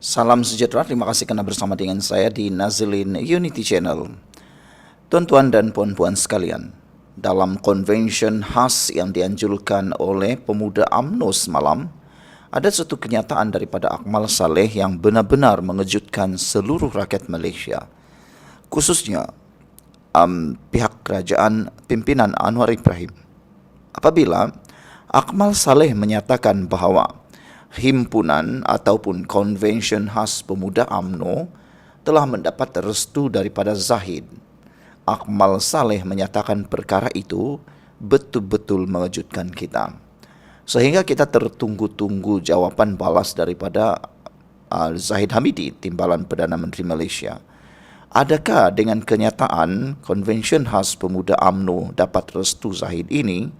Salam sejahtera, terima kasih karena bersama dengan saya di Nazilin Unity Channel. Tuan-tuan dan puan-puan sekalian, dalam convention khas yang dianjurkan oleh pemuda AMNO semalam, ada satu kenyataan daripada Akmal Saleh yang benar-benar mengejutkan seluruh rakyat Malaysia. Khususnya um, pihak kerajaan pimpinan Anwar Ibrahim. Apabila Akmal Saleh menyatakan bahawa himpunan ataupun convention khas pemuda AMNO telah mendapat restu daripada Zahid. Akmal Saleh menyatakan perkara itu betul-betul mengejutkan kita. Sehingga kita tertunggu-tunggu jawapan balas daripada uh, Zahid Hamidi, Timbalan Perdana Menteri Malaysia. Adakah dengan kenyataan convention khas pemuda AMNO dapat restu Zahid ini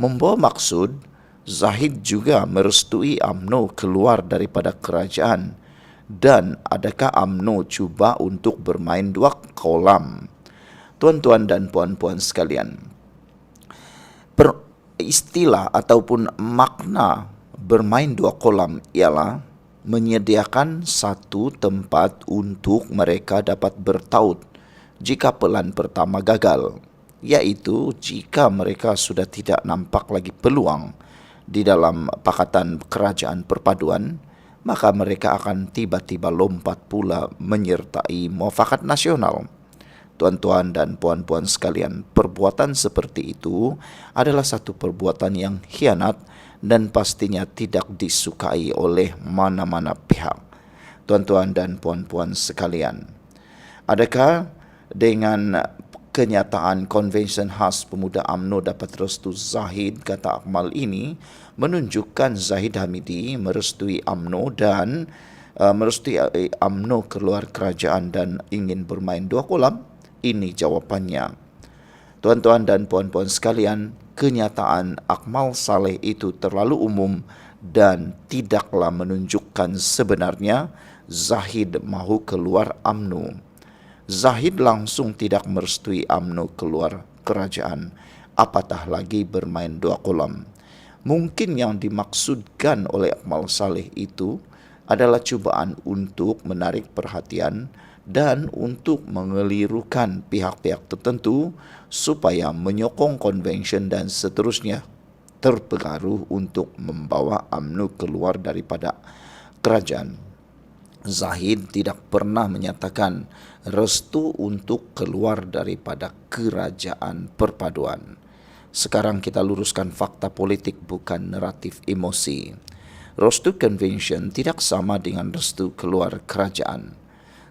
membawa maksud Zahid juga merestui AMNO keluar daripada kerajaan dan adakah AMNO cuba untuk bermain dua kolam? Tuan-tuan dan puan-puan sekalian, per istilah ataupun makna bermain dua kolam ialah menyediakan satu tempat untuk mereka dapat bertaut jika pelan pertama gagal, iaitu jika mereka sudah tidak nampak lagi peluang di dalam pakatan kerajaan perpaduan, maka mereka akan tiba-tiba lompat pula menyertai muafakat nasional. Tuan-tuan dan puan-puan sekalian, perbuatan seperti itu adalah satu perbuatan yang khianat dan pastinya tidak disukai oleh mana-mana pihak. Tuan-tuan dan puan-puan sekalian, adakah dengan kenyataan konvensyen khas pemuda AMNO dapat restu Zahid kata Akmal ini menunjukkan Zahid Hamidi merestui AMNO dan uh, merestui AMNO keluar kerajaan dan ingin bermain dua kolam. Ini jawapannya. Tuan-tuan dan puan-puan sekalian kenyataan Akmal Saleh itu terlalu umum dan tidaklah menunjukkan sebenarnya Zahid mahu keluar AMNO Zahid langsung tidak merestui AMNO keluar kerajaan, apatah lagi bermain dua kolam. Mungkin yang dimaksudkan oleh Akmal Saleh itu adalah cubaan untuk menarik perhatian dan untuk mengelirukan pihak-pihak tertentu supaya menyokong konvensyen dan seterusnya terpengaruh untuk membawa AMNO keluar daripada kerajaan. Zahid tidak pernah menyatakan restu untuk keluar daripada kerajaan perpaduan. Sekarang kita luruskan fakta politik bukan naratif emosi. Restu Convention tidak sama dengan restu keluar kerajaan.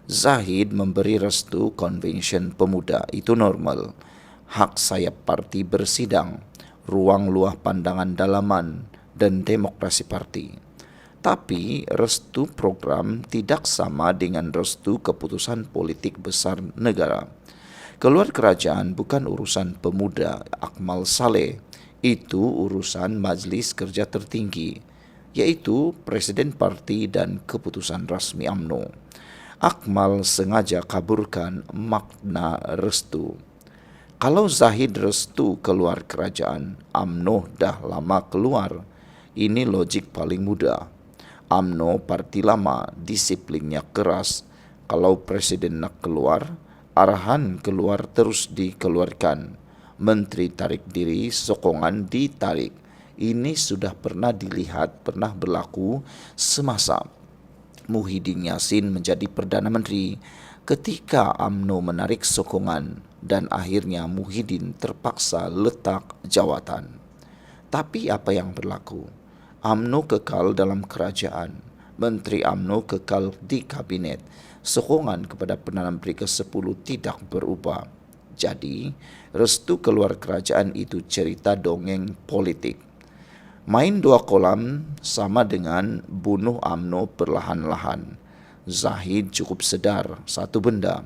Zahid memberi restu Convention Pemuda itu normal. Hak sayap parti bersidang, ruang luah pandangan dalaman dan demokrasi parti. Tapi restu program tidak sama dengan restu keputusan politik besar negara. Keluar kerajaan bukan urusan pemuda Akmal Saleh, itu urusan majlis kerja tertinggi, yaitu Presiden Parti dan keputusan rasmi AMNO. Akmal sengaja kaburkan makna restu. Kalau Zahid restu keluar kerajaan, AMNO dah lama keluar. Ini logik paling mudah. AMNO parti lama disiplinnya keras. Kalau presiden nak keluar arahan keluar terus dikeluarkan. Menteri tarik diri sokongan ditarik. Ini sudah pernah dilihat pernah berlaku semasa Muhyiddin Yassin menjadi perdana menteri ketika AMNO menarik sokongan dan akhirnya Muhyiddin terpaksa letak jawatan. Tapi apa yang berlaku AMNO kekal dalam kerajaan. Menteri AMNO kekal di kabinet. Sokongan kepada Perdana Menteri ke-10 tidak berubah. Jadi, restu keluar kerajaan itu cerita dongeng politik. Main dua kolam sama dengan bunuh AMNO perlahan-lahan. Zahid cukup sedar satu benda.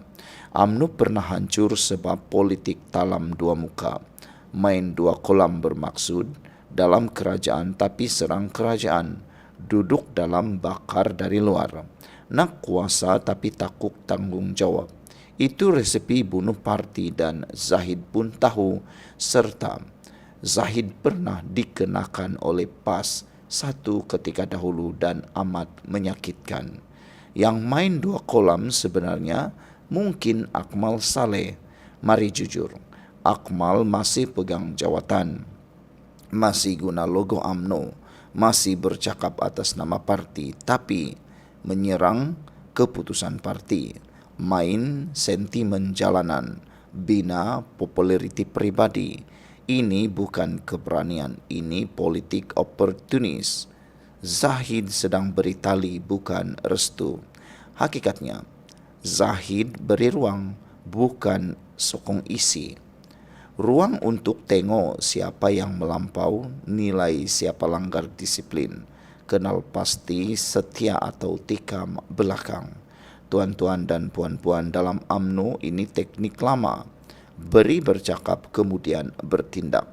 AMNO pernah hancur sebab politik talam dua muka. Main dua kolam bermaksud dalam kerajaan tapi serang kerajaan. Duduk dalam bakar dari luar. Nak kuasa tapi takut tanggungjawab itu resepi bunuh parti dan Zahid pun tahu serta Zahid pernah dikenakan oleh PAS satu ketika dahulu dan amat menyakitkan. Yang main dua kolam sebenarnya mungkin Akmal Saleh. Mari jujur, Akmal masih pegang jawatan, masih guna logo AMNO, masih bercakap atas nama parti, tapi menyerang keputusan parti, main sentimen jalanan, bina populariti pribadi. Ini bukan keberanian, ini politik oportunis. Zahid sedang beri tali bukan restu. Hakikatnya, Zahid beri ruang bukan sokong isi. Ruang untuk tengok siapa yang melampau, nilai siapa langgar disiplin. Kenal pasti setia atau tikam belakang. Tuan-tuan dan puan-puan dalam AMNO ini teknik lama. Beri bercakap kemudian bertindak.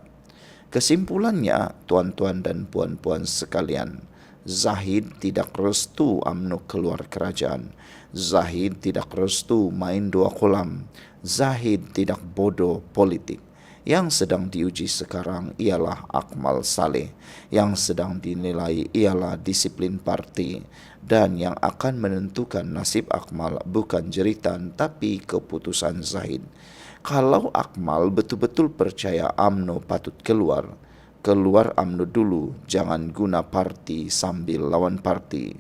Kesimpulannya, tuan-tuan dan puan-puan sekalian, Zahid tidak restu AMNO keluar kerajaan. Zahid tidak restu main dua kolam. Zahid tidak bodoh politik. Yang sedang diuji sekarang ialah Akmal Saleh. Yang sedang dinilai ialah disiplin parti. Dan yang akan menentukan nasib Akmal bukan jeritan tapi keputusan Zahid. Kalau Akmal betul-betul percaya AMNO patut keluar, keluar AMNO dulu, jangan guna parti sambil lawan parti.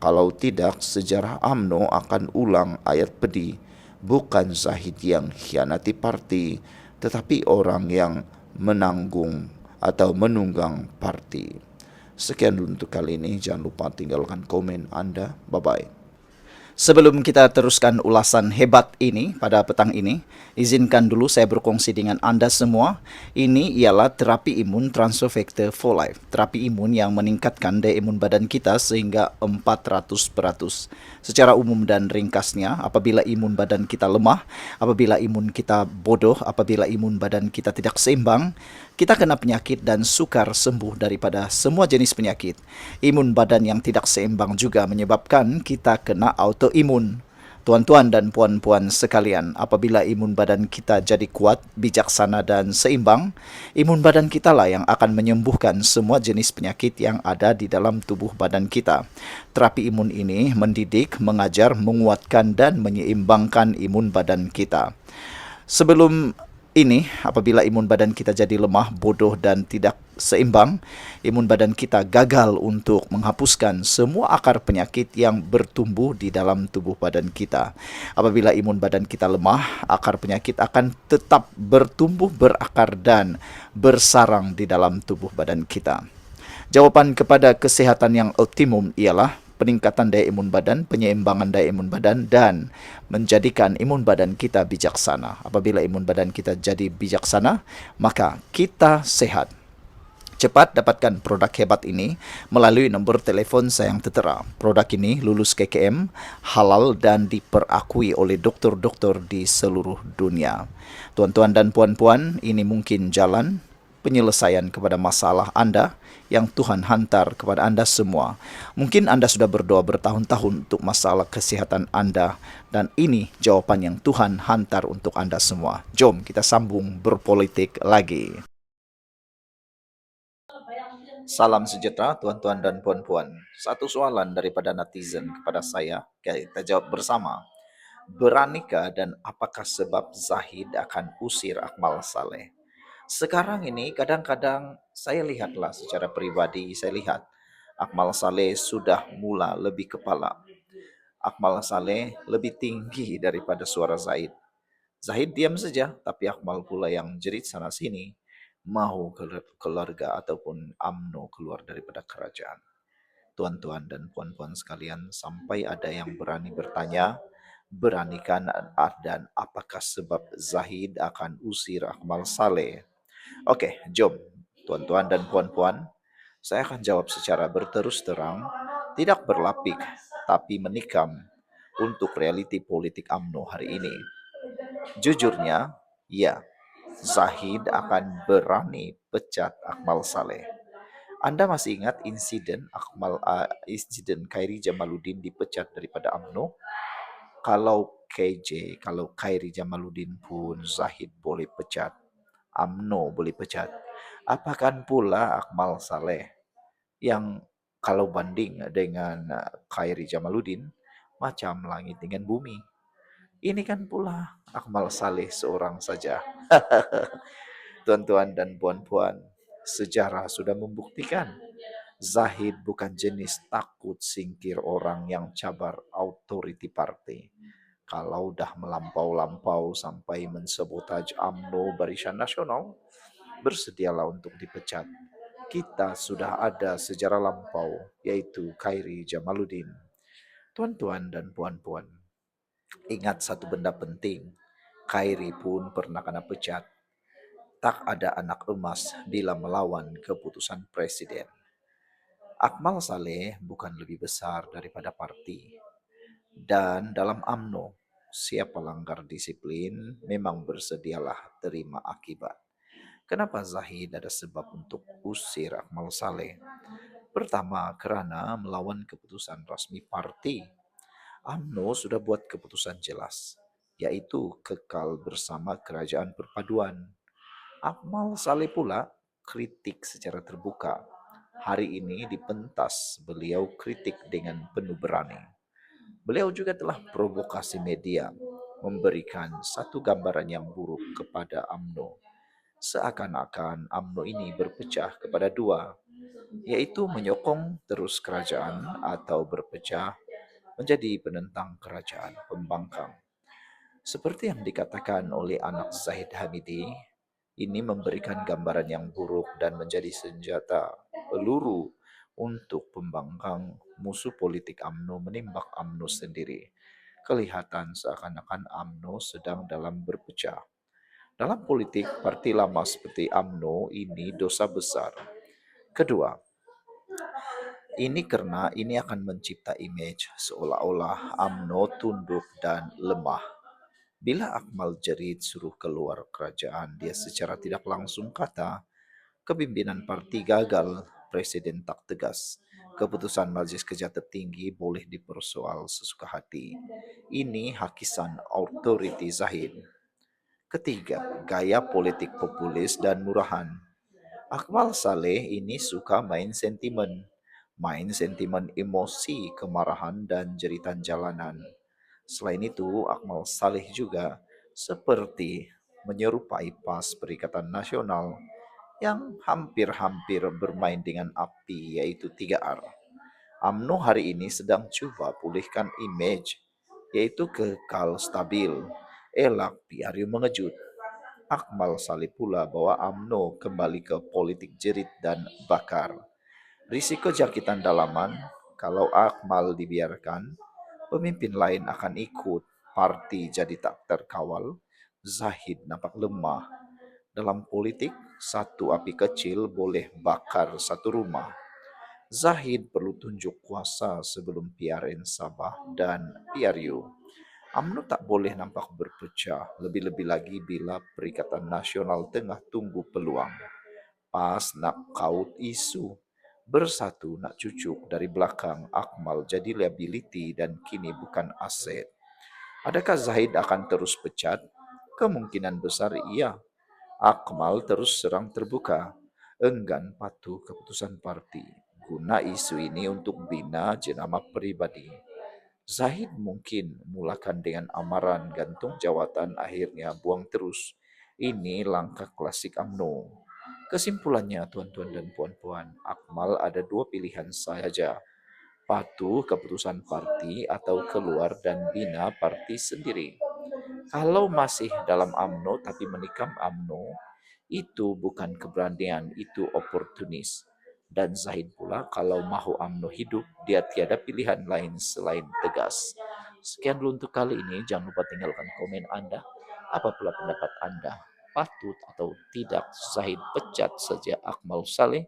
Kalau tidak, sejarah AMNO akan ulang ayat pedih. Bukan Zahid yang hianati parti, tetapi orang yang menanggung atau menunggang parti. Sekian dulu untuk kali ini. Jangan lupa tinggalkan komen Anda. Bye-bye. Sebelum kita teruskan ulasan hebat ini pada petang ini, izinkan dulu saya berkongsi dengan Anda semua. Ini ialah terapi imun transfer factor for life. Terapi imun yang meningkatkan daya imun badan kita sehingga 400%. Secara umum dan ringkasnya, apabila imun badan kita lemah, apabila imun kita bodoh, apabila imun badan kita tidak seimbang, kita kena penyakit dan sukar sembuh daripada semua jenis penyakit. Imun badan yang tidak seimbang juga menyebabkan kita kena autoimun. Tuan-tuan dan puan-puan sekalian, apabila imun badan kita jadi kuat, bijaksana dan seimbang, imun badan kita lah yang akan menyembuhkan semua jenis penyakit yang ada di dalam tubuh badan kita. Terapi imun ini mendidik, mengajar, menguatkan dan menyeimbangkan imun badan kita. Sebelum ini apabila imun badan kita jadi lemah, bodoh dan tidak seimbang, imun badan kita gagal untuk menghapuskan semua akar penyakit yang bertumbuh di dalam tubuh badan kita. Apabila imun badan kita lemah, akar penyakit akan tetap bertumbuh berakar dan bersarang di dalam tubuh badan kita. Jawaban kepada kesehatan yang optimum ialah peningkatan daya imun badan, penyeimbangan daya imun badan, dan menjadikan imun badan kita bijaksana. Apabila imun badan kita jadi bijaksana, maka kita sehat. Cepat dapatkan produk hebat ini melalui nombor telefon saya yang tertera. Produk ini lulus KKM, halal dan diperakui oleh dokter-dokter di seluruh dunia. Tuan-tuan dan puan-puan, ini mungkin jalan penyelesaian kepada masalah Anda yang Tuhan hantar kepada Anda semua. Mungkin Anda sudah berdoa bertahun-tahun untuk masalah kesehatan Anda dan ini jawaban yang Tuhan hantar untuk Anda semua. Jom kita sambung berpolitik lagi. Salam sejahtera tuan-tuan dan puan-puan. Satu soalan daripada netizen kepada saya, kita jawab bersama. Beranikah dan apakah sebab Zahid akan usir Akmal Saleh? Sekarang ini kadang-kadang saya lihatlah secara pribadi, saya lihat Akmal Saleh sudah mula lebih kepala. Akmal Saleh lebih tinggi daripada suara Zaid. Zahid diam saja, tapi Akmal pula yang jerit sana sini, mau keluarga ataupun AMNO keluar daripada kerajaan. Tuan-tuan dan puan-puan sekalian, sampai ada yang berani bertanya, beranikan dan apakah sebab Zahid akan usir Akmal Saleh Oke, jom tuan-tuan dan puan-puan, saya akan jawab secara berterus terang, tidak berlapik, tapi menikam untuk realiti politik AMNO hari ini. Jujurnya, ya, Zahid akan berani pecat Akmal Saleh. Anda masih ingat insiden Akmal uh, insiden Khairi Jamaluddin dipecat daripada AMNO? Kalau KJ, kalau Khairi Jamaluddin pun Zahid boleh pecat, AMNO boleh pecat. Apakah pula Akmal Saleh yang kalau banding dengan uh, Khairi Jamaluddin macam langit dengan bumi. Ini kan pula Akmal Saleh seorang saja. Tuan-tuan dan puan-puan, sejarah sudah membuktikan Zahid bukan jenis takut singkir orang yang cabar authority party. Kalau dah melampau-lampau sampai mensabotaj AMNO Barisan Nasional, bersedialah untuk dipecat. Kita sudah ada sejarah lampau, yaitu Khairi Jamaluddin. Tuan-tuan dan puan-puan, ingat satu benda penting. Khairi pun pernah kena pecat. Tak ada anak emas bila melawan keputusan presiden. Akmal Saleh bukan lebih besar daripada parti. Dan dalam AMNO, siapa langgar disiplin memang bersedialah terima akibat. Kenapa Zahid ada sebab untuk usir Akmal Saleh? Pertama, kerana melawan keputusan rasmi parti. AMNO sudah buat keputusan jelas, yaitu kekal bersama kerajaan perpaduan. Akmal Saleh pula kritik secara terbuka. Hari ini dipentas beliau kritik dengan penuh berani. Beliau juga telah provokasi media, memberikan satu gambaran yang buruk kepada AMNO seakan-akan AMNO ini berpecah kepada dua, yaitu menyokong terus kerajaan atau berpecah menjadi penentang kerajaan pembangkang. Seperti yang dikatakan oleh anak Zahid Hamidi, ini memberikan gambaran yang buruk dan menjadi senjata peluru untuk pembangkang musuh politik AMNO menimbak AMNO sendiri. Kelihatan seakan-akan AMNO sedang dalam berpecah. Dalam politik, parti lama seperti AMNO ini dosa besar. Kedua, ini karena ini akan mencipta image seolah-olah AMNO tunduk dan lemah. Bila Akmal Jerit suruh keluar kerajaan, dia secara tidak langsung kata, kepimpinan parti gagal, presiden tak tegas. Keputusan Majelis Kerja Tertinggi boleh dipersoal sesuka hati. Ini hakisan autoriti Zahid. Ketiga, gaya politik populis dan murahan. Akmal Saleh ini suka main sentimen, main sentimen emosi, kemarahan, dan jeritan jalanan. Selain itu, Akmal Saleh juga seperti menyerupai PAS Perikatan Nasional yang hampir-hampir bermain dengan api yaitu 3R. AMNO hari ini sedang coba pulihkan image yaitu kekal stabil Elak Piario mengejut. Akmal Salih pula bahwa AMNO kembali ke politik jerit dan bakar. Risiko jakitan dalaman, kalau Akmal dibiarkan, pemimpin lain akan ikut, parti jadi tak terkawal, Zahid nampak lemah. Dalam politik, satu api kecil boleh bakar satu rumah. Zahid perlu tunjuk kuasa sebelum PRN Sabah dan PRU. UMNO tak boleh nampak berpecah, lebih-lebih lagi bila Perikatan Nasional tengah tunggu peluang. Pas nak kaut isu, bersatu nak cucuk dari belakang Akmal jadi liability dan kini bukan aset. Adakah Zahid akan terus pecat? Kemungkinan besar iya. Akmal terus serang terbuka, enggan patuh keputusan parti. Guna isu ini untuk bina jenama pribadi. Zahid mungkin mulakan dengan amaran gantung jawatan akhirnya buang terus. Ini langkah klasik AMNO. Kesimpulannya tuan-tuan dan puan-puan, Akmal ada dua pilihan saja. Patuh keputusan parti atau keluar dan bina parti sendiri. Kalau masih dalam AMNO tapi menikam AMNO, itu bukan keberanian, itu oportunis dan Zahid pula kalau mahu AMNO hidup, dia tiada pilihan lain selain tegas. Sekian dulu untuk kali ini, jangan lupa tinggalkan komen Anda. Apa pula pendapat Anda? Patut atau tidak Zahid pecat saja Akmal Saleh?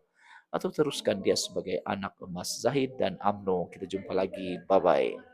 Atau teruskan dia sebagai anak emas Zahid dan AMNO? Kita jumpa lagi. Bye-bye.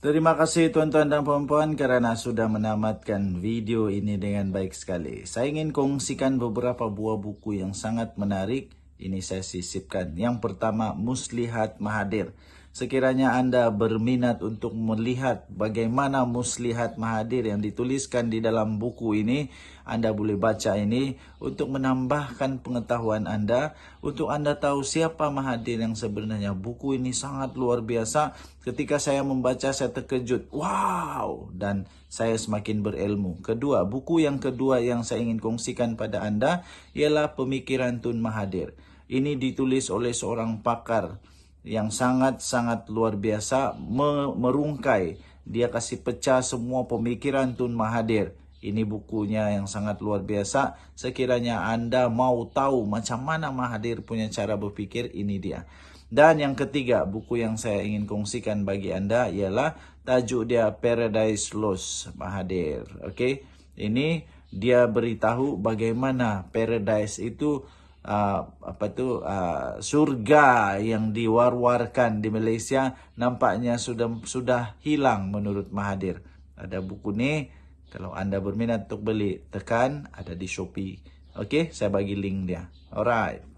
Terima kasih tuan-tuan dan puan-puan kerana sudah menamatkan video ini dengan baik sekali. Saya ingin kongsikan beberapa buah buku yang sangat menarik ini saya sisipkan. Yang pertama, Muslihat Mahathir. Sekiranya Anda berminat untuk melihat bagaimana muslihat Mahathir yang dituliskan di dalam buku ini, Anda boleh baca ini untuk menambahkan pengetahuan Anda, untuk Anda tahu siapa Mahathir yang sebenarnya. Buku ini sangat luar biasa. Ketika saya membaca saya terkejut. Wow! Dan saya semakin berilmu. Kedua, buku yang kedua yang saya ingin kongsikan pada Anda ialah Pemikiran Tun Mahathir. Ini ditulis oleh seorang pakar yang sangat-sangat luar biasa me- merungkai. Dia kasih pecah semua pemikiran Tun Mahathir. Ini bukunya yang sangat luar biasa. Sekiranya Anda mau tahu macam mana Mahathir punya cara berpikir, ini dia. Dan yang ketiga, buku yang saya ingin kongsikan bagi Anda ialah tajuk dia Paradise Lost Mahathir. Okey. Ini dia beritahu bagaimana paradise itu uh, apa tu uh, surga yang diwar-warkan di Malaysia nampaknya sudah sudah hilang menurut Mahathir. Ada buku ni kalau anda berminat untuk beli tekan ada di Shopee. Okey, saya bagi link dia. Alright.